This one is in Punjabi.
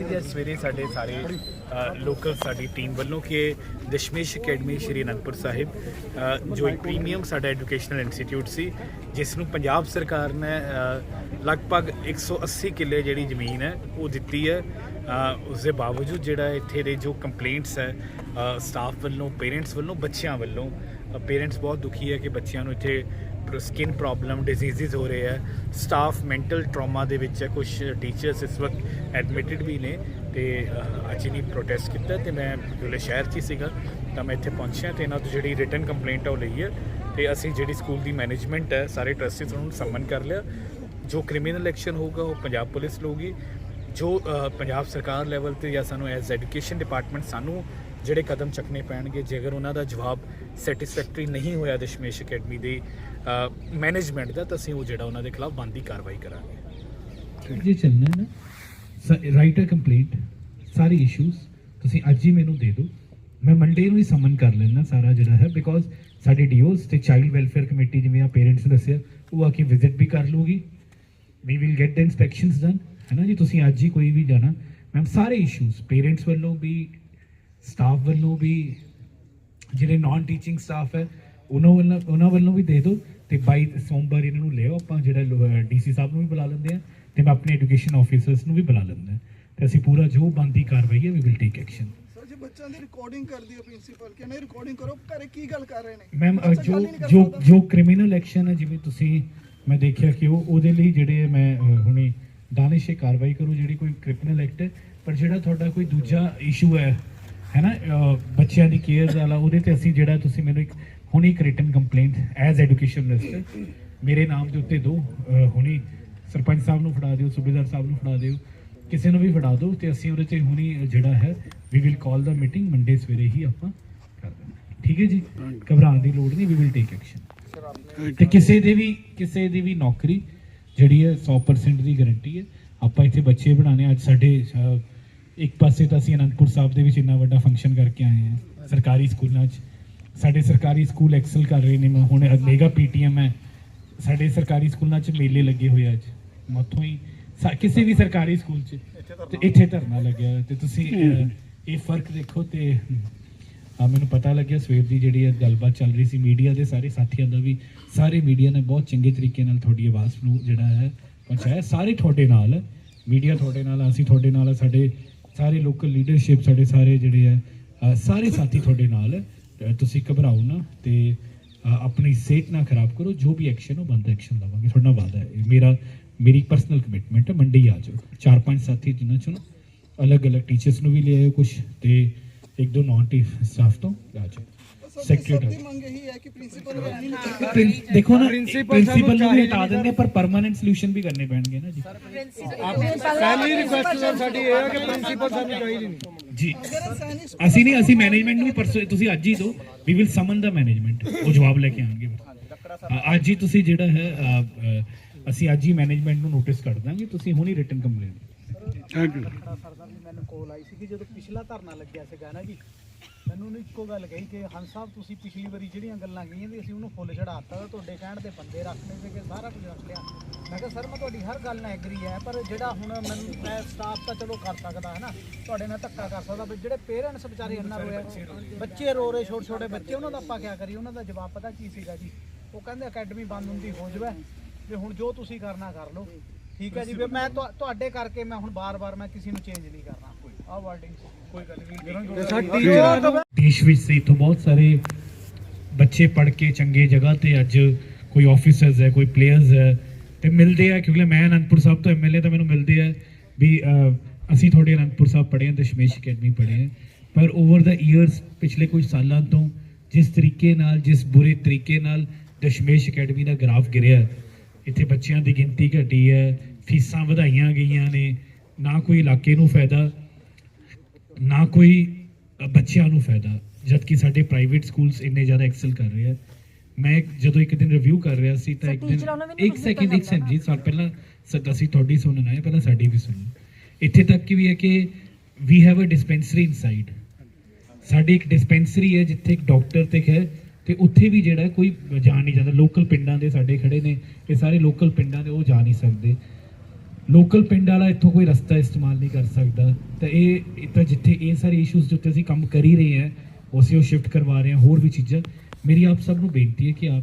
ਸੀ ਜੀ ਸਵੇਰੇ ਸਾਡੇ ਸਾਰੇ ਲੋਕਲ ਸਾਡੀ ਟੀਮ ਵੱਲੋਂ ਕਿ ਦਸ਼ਮੇਸ਼ ਅਕੈਡਮੀ ਸ਼੍ਰੀ ਅਨੰਦਪੁਰ ਸਾਹਿਬ ਜੋ ਇੱਕ ਪ੍ਰੀਮੀਅਮ ਸਾਡਾ ਐਜੂਕੇਸ਼ਨਲ ਇੰਸਟੀਚਿਊਟ ਸੀ ਜਿਸ ਨੂੰ ਪੰਜਾਬ ਸਰਕਾਰ ਨੇ ਅ, ਲਗਭਗ 180 ਕਿੱਲੇ ਜਿਹੜੀ ਜ਼ਮੀਨ ਹੈ ਉਹ ਦਿੱਤੀ ਹੈ। ਉਸ ਦੇ ਬਾਵਜੂਦ ਜਿਹੜਾ ਇੱਥੇ ਦੇ ਜੋ ਕੰਪਲੇਂਟਸ ਹੈ ਸਟਾਫ ਵੱਲੋਂ ਪੇਰੈਂਟਸ ਵੱਲੋਂ ਬੱਚਿਆਂ ਵੱਲੋਂ ਪੇਰੈਂਟਸ ਬਹੁਤ ਦੁਖੀ ਹੈ ਕਿ ਬੱਚਿਆਂ ਨੂੰ ਇੱਥੇ ਸਕਿਨ ਪ੍ਰੋਬਲਮ ਡਿਜ਼ੀਜ਼ਸ ਹੋ ਰਹੇ ਹੈ ਸਟਾਫ ਮੈਂਟਲ ਟਰਾਮਾ ਦੇ ਵਿੱਚ ਹੈ ਕੁਝ ਟੀਚਰਸ ਇਸ ਵਕਤ ਐਡਮਿਟਡ ਵੀ ਨੇ ਤੇ ਅੱਜ ਨਹੀਂ ਪ੍ਰੋਟੈਸਟ ਕੀਤਾ ਤੇ ਮੈਂ ਜਿਹੜੇ ਸ਼ਹਿਰ 'ਚ ਹੀ ਸੀਗਾ। ਤਾਂ ਮੈਂ ਇੱਥੇ ਪਹੁੰਚਿਆ ਤੇ ਇਹਨਾਂ ਤੋਂ ਜਿਹੜੀ ਰਿਟਨ ਕੰਪਲੇਂਟ ਆ ਉਹ ਲਈ ਹੈ ਤੇ ਅਸੀਂ ਜਿਹੜੀ ਸਕੂਲ ਦੀ ਮੈਨੇਜਮੈਂਟ ਹੈ ਸਾਰੇ ਟਰਸਟੀਜ਼ ਨੂੰ ਸਮਨ ਕਰ ਲਿਆ। ਜੋ ਕ੍ਰਿਮੀਨਲ ਐਕਸ਼ਨ ਹੋਊਗਾ ਉਹ ਪੰਜਾਬ ਪੁਲਿਸ ਲਊਗੀ। ਜੋ ਪੰਜਾਬ ਸਰਕਾਰ ਲੈਵਲ ਤੇ ਜਾਂ ਸਾਨੂੰ ਐਜ਼ ਐਜੂਕੇਸ਼ਨ ਡਿਪਾਰਟਮੈਂਟ ਸਾਨੂੰ ਜਿਹੜੇ ਕਦਮ ਚੱਕਣੇ ਪੈਣਗੇ, ਜੇਕਰ ਉਹਨਾਂ ਦਾ ਜਵਾਬ ਸੈਟੀਸਫੈਕਟਰੀ ਨਹੀਂ ਹੋਇਆ ਦਸ਼ਮੇਸ਼ ਅਕੈਡਮੀ ਦੀ ਮੈਨੇਜਮੈਂਟ ਦਾ, ਤਾਂ ਅਸੀਂ ਉਹ ਜਿਹੜਾ ਉਹਨਾਂ ਦੇ ਖਿਲਾਫ ਬਣਦੀ ਕਾਰਵਾਈ ਕਰਾਂਗੇ। ਜੇ ਚੱਲਣਾ ਨਾ ਰਾਈਟ ਕੰਪਲੀਟ ਸਾਰੀ ਇਸ਼ੂਜ਼ ਤੁਸੀਂ ਅੱਜ ਹੀ ਮੈਨੂੰ ਦੇ ਦਿਓ। ਮੈਂ ਮੰਡੇ ਨੂੰ ਹੀ ਸਮਨ ਕਰ ਲੈਣਾ ਸਾਰਾ ਜਿਹੜਾ ਹੈ ਬਿਕੋਜ਼ ਸਾਡੇ ਡੀਓਸ ਤੇ ਚਾਈਲਡ ਵੈਲਫੇਅਰ ਕਮੇਟੀ ਜਿਵੇਂ ਆ ਪੇਰੈਂਟਸ ਨੇ ਦੱਸਿਆ, ਉਹ ਆ ਕੇ ਵਿਜ਼ਿਟ ਵੀ ਕਰ ਲੂਗੀ। We will get the inspections done ਹੈ ਨਾ ਜੀ, ਤੁਸੀਂ ਅੱਜ ਹੀ ਕੋਈ ਵੀ ਜਾਣਾ। ਮੈਮ ਸਾਰੇ ਇਸ਼ੂਸ ਪੇਰੈਂਟਸ ਵੱਲੋਂ ਵੀ ਸਟਾਫ ਵੱਲੋਂ ਵੀ ਜਿਹੜੇ ਨਾਨ ਟੀਚਿੰਗ ਸਟਾਫ ਹੈ ਉਹਨਾਂ ਵੱਲੋਂ ਉਹਨਾਂ ਵੱਲੋਂ ਵੀ ਦੇ ਦਿਓ ਤੇ ਬਾਈ ਸੋਮਵਾਰ ਇਹਨਾਂ ਨੂੰ ਲਿਓ ਆਪਾਂ ਜਿਹੜਾ ਡੀਸੀ ਸਾਹਿਬ ਨੂੰ ਵੀ ਬੁਲਾ ਲੈਂਦੇ ਆ ਤੇ ਮੈਂ ਆਪਣੇ ਐਜੂਕੇਸ਼ਨ ਆਫੀਸਰਸ ਨੂੰ ਵੀ ਬੁਲਾ ਲੈਂਦਾ ਤੇ ਅਸੀਂ ਪੂਰਾ ਜੋ ਬੰਦੀ ਕਾਰਵਾਈ ਹੈ ਵੀ ਵਿਲ ਟੇਕ ਐਕਸ਼ਨ ਜੇ ਬੱਚਿਆਂ ਦੀ ਰਿਕਾਰਡਿੰਗ ਕਰਦੀ ਹੈ ਪ੍ਰਿੰਸੀਪਲ ਕਿ ਨਹੀਂ ਰਿਕਾਰਡਿੰਗ ਕਰੋ ਘਰੇ ਕੀ ਗੱਲ ਕਰ ਰਹੇ ਨੇ? ਮੈਮ ਜੋ ਕਰ ਜੋ। ਜੋ ਕ੍ਰਿਮੀਨਲ ਐਕਸ਼ਨ ਹੈ ਜਿਵੇਂ ਤੁਸੀਂ ਮੈਂ ਦੇਖਿਆ ਕਿ ਉਹ ਉਹਦੇ ਲਈ ਜਿਹੜੇ ਮੈਂ ਹੁਣੇ ਦਾਨਿਸ਼ ਕਾਰਵਾਈ ਕਰੂ ਜਿਹੜੀ ਕੋਈ ਕ੍ਰਿਮੀਨਲ ਐਕਟ ਹੈ ਪਰ ਜਿਹੜਾ ਤੁਹਾਡਾ ਕੋਈ ਦੂਜਾ ਇਸ਼ੂ ਹੈ ਹੈ ਨਾ ਬੱਚਿਆਂ ਦੀ ਕੇਅਰ ਵਾਲਾ, ਉਹਦੇ ਤੇ ਅਸੀਂ ਜਿਹੜਾ ਤੁਸੀਂ ਮੈਨੂੰ ਇੱਕ ਹੁਣੀ ਇੱਕ written complaint as education minister ਮੇਰੇ ਨਾਮ ਦੇ ਉੱਤੇ ਦੋ ਹੁਣੀ ਸਰਪੰਚ ਸਾਹਿਬ ਨੂੰ ਫੜਾ ਦਿਓ, ਸੂਬੇਦਾਰ ਸਾਹਿਬ ਨੂੰ ਫੜਾ ਦਿਓ, ਕਿਸੇ ਨੂੰ ਵੀ ਫੜਾ ਦਿਓ, ਤੇ ਅਸੀਂ ਉਹਦੇ ਤੇ ਹੁਣੀ ਜਿਹੜਾ ਹੈ we will call the meeting Monday ਸਵੇਰੇ ਹੀ ਆਪਾਂ ਕਰ ਦੇਣਾ ਠੀਕ ਹੈ ਜੀ? ਘਬਰਾਉਣ ਦੀ ਲੋੜ ਨਹੀਂ ਵੀ ਵਿਲ ਟੇਕ ਐਕਸ਼ਨ ਤੇ ਕਿਸੇ ਦੇ ਵੀ, ਕਿਸੇ ਦੀ ਵੀ ਨੌਕਰੀ ਜਿਹੜੀ ਹੈ 100% ਦੀ ਗਾਰੰਟੀ ਹੈ, ਆਪਾਂ ਇੱਥੇ ਬੱਚੇ ਬਣਾਣੇ ਅੱਜ ਸਾਡੇ ਇੱਕ ਪਾਸੇ ਤਾਂ ਅਸੀਂ ਅਨੰਦਪੁਰ ਸਾਹਿਬ ਦੇ ਵਿੱਚ ਇੰਨਾ ਵੱਡਾ ਫੰਕਸ਼ਨ ਕਰਕੇ ਆਏ ਹਾਂ ਸਰਕਾਰੀ ਸਕੂਲਾਂ 'ਚ। ਸਾਡੇ ਸਰਕਾਰੀ ਸਕੂਲ ਐਕਸਲ ਕਰ ਰਹੇ ਨੇ ਮੈਂ ਹੁਣ ਮੇਗਾ ਪੀਟੀਐਮ ਹੈ। ਸਾਡੇ ਸਰਕਾਰੀ ਸਕੂਲਾਂ 'ਚ ਮੇਲੇ ਲੱਗੇ ਹੋਏ ਅੱਜ। ਮੱਥੋਂ ਹੀ ਸਾ- ਕਿਸੇ ਵੀ ਸਰਕਾਰੀ ਸਕੂਲ 'ਚ। ਤੇ ਇੱਥੇ ਧਰਨਾ ਲੱਗਿਆ ਤੇ ਤੁਸੀਂ ਇਹ ਫ਼ਰਕ ਦੇਖੋ ਤੇ ਆ ਮੈਨੂੰ ਪਤਾ ਲੱਗਿਆ ਸਵੇਰ ਦੀ ਜਿਹੜੀ ਇਹ ਗੱਲਬਾਤ ਚੱਲ ਰਹੀ ਸੀ ਮੀਡੀਆ ਦੇ ਸਾਰੇ ਸਾਥੀਆਂ ਦਾ ਵੀ। ਸਾਰੇ ਮੀਡੀਆ ਨੇ ਬਹੁਤ ਚੰਗੇ ਤਰੀਕੇ ਨਾਲ ਤੁਹਾਡੀ ਆਵਾਜ਼ ਨੂੰ ਜਿਹੜਾ ਹੈ ਪਹੁੰਚਾਇਆ। ਸਾਰੇ ਤੁਹਾਡੇ ਨਾਲ ਮੀਡੀਆ ਤੁਹਾਡੇ ਨਾਲ ਅਸੀਂ ਤੁਹਾਡੇ ਨਾਲ ਸਾਡੇ ਸਾਰੇ ਲੋਕਲ ਲੀਡਰਸ਼ਿਪ ਸਾਡੇ ਸਾਰੇ ਜਿਹੜੇ ਹੈ ਸਾਰੇ ਸਾਥੀ ਤੁਹਾਡੇ ਨਾਲ ਤੁਸੀਂ ਘਬਰਾਓ ਨਾ ਤੇ ਆਪਣੀ ਸਿਹਤ ਨਾ ਖਰਾਬ ਕਰੋ, ਜੋ ਵੀ ਐਕਸ਼ਨ ਹੋ, ਬੰਦ ਐਕਸ਼ਨ ਲਵਾਂਗੇ। ਤੁਹਾਡਾ ਵਾਅਦਾ ਹੈ। ਮੇਰਾ, ਮੇਰੀ ਪਰਸਨਲ ਕਮਿਟਮੈਂਟ ਹੈ, ਮੰਡੀ ਆ ਜਾਓ। ਚਾਰ ਪੰਜ ਸਾਥੀ ਜਿਨ੍ਹਾਂ ਚੋਂ ਅਲੱਗ-ਅਲੱਗ ਟੀਚਰਸ ਨੂੰ ਵੀ ਲੈ ਆਇਓ ਕੁਝ ਤੇ ਇੱਕ ਦੋ ਨਾਨ ਟੀ ਸਟਾਫ ਤੋਂ ਆ ਜਾਓ। ਸੈਕਟਰੀ ਦੀ ਦੇਖੋ ਨਾ ਪ੍ਰਿੰਸੀਪਲ ਨੂੰ ਵੀ ਹਟਾ ਦਿੰਦੇ ਪਰ ਪਰਮਾਨੈਂਟ ਸੋਲੂਸ਼ਨ ਵੀ ਕਰਨੇ ਪੈਣਗੇ ਨਾ ਜੀ ਪਹਿਲੀ ਰਿਕੁਐਸਟ ਸਰ ਸਾਡੀ ਇਹ ਹੈ ਕਿ ਪ੍ਰਿੰਸੀਪਲ ਸਾਨੂੰ ਚਾਹੀਦੀ ਨਹੀਂ ਜੀ ਅਸੀਂ ਨਹੀਂ ਅਸੀਂ ਮੈਨੇਜਮੈਂਟ ਨੂੰ ਪਰਸੋ ਤੁਸੀਂ ਅੱਜ ਹੀ ਦਿਓ we will summon the management ਉਹ ਜਵਾਬ ਲੈ ਕੇ ਆਣਗੇ ਅੱਜ ਹੀ ਤੁਸੀਂ ਜਿਹੜਾ ਹੈ ਅਸੀਂ ਅੱਜ ਹੀ ਮੈਨੇਜਮੈਂਟ ਨੂੰ ਨੋਟਿਸ ਕਰ ਦਾਂਗੇ ਤੁਸੀਂ ਹੁਣੀ written complaint thank you sir ਦਾ ਮੈਨੂੰ ਕੋਲ ਆਈ ਸੀ ਕਿ ਜਦੋਂ ਪਿਛਲਾ ਧਰਨਾ ਲੱਗਿਆ ਸੀਗਾ ਨਾ ਜੀ ਮੈਨੂੰ ਉਹਨੇ ਇੱਕੋ ਗੱਲ ਕਹੀ ਕਿ ਹੰਸ ਸਾਹਿਬ ਤੁਸੀਂ ਪਿਛਲੀ ਵਾਰੀ ਜਿਹੜੀਆਂ ਗੱਲਾਂ ਕਹੀਆਂ ਸੀ ਅਸੀਂ ਉਹਨੂੰ ਫੁੱਲ ਚੜਾਤਾ ਤੁਹਾਡੇ ਕਹਿਣ ਤੇ ਬੰਦੇ ਰੱਖਦੇ ਸੀਗੇ ਸਾਰਾ ਕੁਝ ਰੱਖ ਲਿਆ। ਮੈਂ ਕਿਹਾ ਸਰ ਮੈਂ ਤੁਹਾਡੀ ਹਰ ਗੱਲ ਨਾਲ ਐਗਰੀ ਹੈ ਪਰ ਜਿਹੜਾ ਹੁਣ ਮੈਨੂੰ ਮੈਂ ਸਟਾਫ ਤਾਂ ਚਲੋ ਕਰ ਸਕਦਾ ਹੈ ਨਾ ਤੁਹਾਡੇ ਨਾਲ ਧੱਕਾ ਕਰ ਸਕਦਾ ਪਰ ਜਿਹੜੇ ਪੇਰੈਂਟਸ ਵਿਚਾਰੇ ਇੰਨਾ ਰੋਇਆ ਬੱਚੇ ਰੋ ਰਹੇ ਛੋਟੇ ਛੋਟੇ ਬੱਚੇ ਉਹਨਾਂ ਦਾ ਆਪਾਂ ਕੀ ਕਰੀਏ? ਉਹਨਾਂ ਦਾ ਜਵਾਬ ਪਤਾ ਕੀ ਸੀਗਾ ਜੀ? ਉਹ ਕਹਿੰਦੇ ਅਕੈਡਮੀ ਬੰਦ ਹੁੰਦੀ ਹੋ ਜਾਵੇ। ਤੇ ਹੁਣ ਜੋ ਤੁਸੀਂ ਕਰਨਾ ਕਰ ਲਓ। ਠੀਕ ਹੈ ਜੀ ਵੀ ਮੈਂ ਤੁਹਾ- ਤੁਹਾਡੇ ਕਰਕੇ ਮੈਂ ਹੁਣ ਬਾਰ-ਬਾਰ ਮੈਂ ਕਿਸੇ ਨੂੰ ਚੇਂਜ ਨਹੀਂ ਕਰਨਾ। ਆਹ ਵਰਡਿੰਗ ਕੋਈ ਗੱਲ ਨਹੀਂ ਦੇਸ਼ ਵਿੱਚ ਸੇ ਤੋਂ ਬਹੁਤ ਸਾਰੇ ਬੱਚੇ ਪੜ੍ਹ ਕੇ ਚੰਗੇ ਜਗ੍ਹਾ ਤੇ ਅੱਜ ਕੋਈ ਆਫੀਸਰਸ ਹੈ ਕੋਈ ਪਲੇਅਰਸ ਹੈ ਤੇ ਮਿਲਦੇ ਆ ਕਿਉਂਕਿ ਮੈਂ ਅਨੰਦਪੁਰ ਸਾਹਿਬ ਤੋਂ ਐਮਐਲਏ ਤਾਂ ਮੈਨੂੰ ਮਿਲਦੇ ਆ ਵੀ ਅਸੀਂ ਤੁਹਾਡੇ ਅਨੰਦਪੁਰ ਸਾਹਿਬ ਪੜ੍ਹੇ ਹਾਂ ਦਸ਼ਮੇਸ਼ ਅਕੈਡਮੀ ਪੜ੍ਹੇ ਹਾਂ ਪਰ ਓਵਰ ਦਾ ਇਅਰਸ ਪਿਛਲੇ ਕੁਝ ਸਾਲਾਂ ਤੋਂ ਜਿਸ ਤਰੀਕੇ ਨਾਲ ਜਿਸ ਬੁਰੇ ਤਰੀਕੇ ਨਾਲ ਦਸ਼ਮੇਸ਼ ਅਕੈਡਮੀ ਦਾ ਗ੍ਰਾਫ ਗਿਰਿਆ ਇੱਥੇ ਬੱਚਿਆਂ ਦੀ ਗਿਣਤੀ ਘਟੀ ਹੈ ਫੀਸਾਂ ਵਧਾਈਆਂ ਗਈਆਂ ਨੇ ਨਾ ਕੋਈ ਇਲਾਕੇ ਨੂੰ ਫਾਇਦਾ ਨਾ ਕੋਈ ਬੱਚਿਆਂ ਨੂੰ ਫਾਇਦਾ ਜਦ ਕਿ ਸਾਡੇ ਪ੍ਰਾਈਵੇਟ ਸਕੂਲਸ ਇੰਨੇ ਜ਼ਿਆਦਾ ਐਕਸਲ ਕਰ ਰਹੇ ਆ। ਮੈਂ ਜਦੋਂ ਇੱਕ ਦਿਨ ਰਿਵਿਊ ਕਰ ਰਿਹਾ ਸੀ ਤਾਂ ਇੱਕ ਦਿਨ ਇੱਕ ਸੈਕਿੰਡ ਇੱਕ ਸੈਕਿੰਡ ਜੀ ਸਾਲ ਪਹਿਲਾਂ ਸ- ਅਸੀਂ ਤੁਹਾਡੀ ਸੁਣਨਾ ਹੈ ਪਹਿਲਾਂ ਸਾਡੀ ਵੀ ਸੁਣੋ ਇੱਥੇ ਤੱਕ ਕਿ ਵੀ ਹੈ ਕਿ we have a dispensary inside ਸਾਡੀ ਇੱਕ ਡਿਸਪੈਂਸਰੀ ਹੈ ਜਿੱਥੇ ਇੱਕ ਡਾਕਟਰ ਤੇ ਹੈ ਤੇ ਉੱਥੇ ਵੀ ਜਿਹੜਾ ਕੋਈ ਜਾ ਨਹੀਂ ਜਾਂਦਾ। ਲੋਕਲ ਪਿੰਡਾਂ ਦੇ ਸਾਡੇ ਖੜੇ ਨੇ ਇਹ ਸਾਰੇ ਲੋਕਲ ਪਿੰਡਾਂ ਦੇ ਉਹ ਜਾ ਨਹੀਂ ਸਕਦੇ। ਲੋਕਲ ਪਿੰਡ ਵਾਲਾ ਇੱਥੋਂ ਕੋਈ ਰਸਤਾ ਇਸਤੇਮਾਲ ਨਹੀਂ ਕਰ ਸਕਦਾ। ਤਾਂ ਇਹ ਤਾਂ ਜਿੱਥੇ ਇਹ ਸਾਰੇ ਇਸ਼ੂਜ਼ ਦੇ ਉੱਤੇ ਅਸੀਂ ਕੰਮ ਕਰ ਹੀ ਰਹੇ ਹਾਂ ਉਹ ਅਸੀਂ ਉਹ ਸ਼ਿਫਟ ਕਰਵਾ ਰਹੇ ਹਾਂ ਹੋਰ ਵੀ ਚੀਜ਼ਾਂ। ਮੇਰੀ ਆਪ ਸਭ ਨੂੰ ਬੇਨਤੀ ਹੈ ਕਿ ਆਪ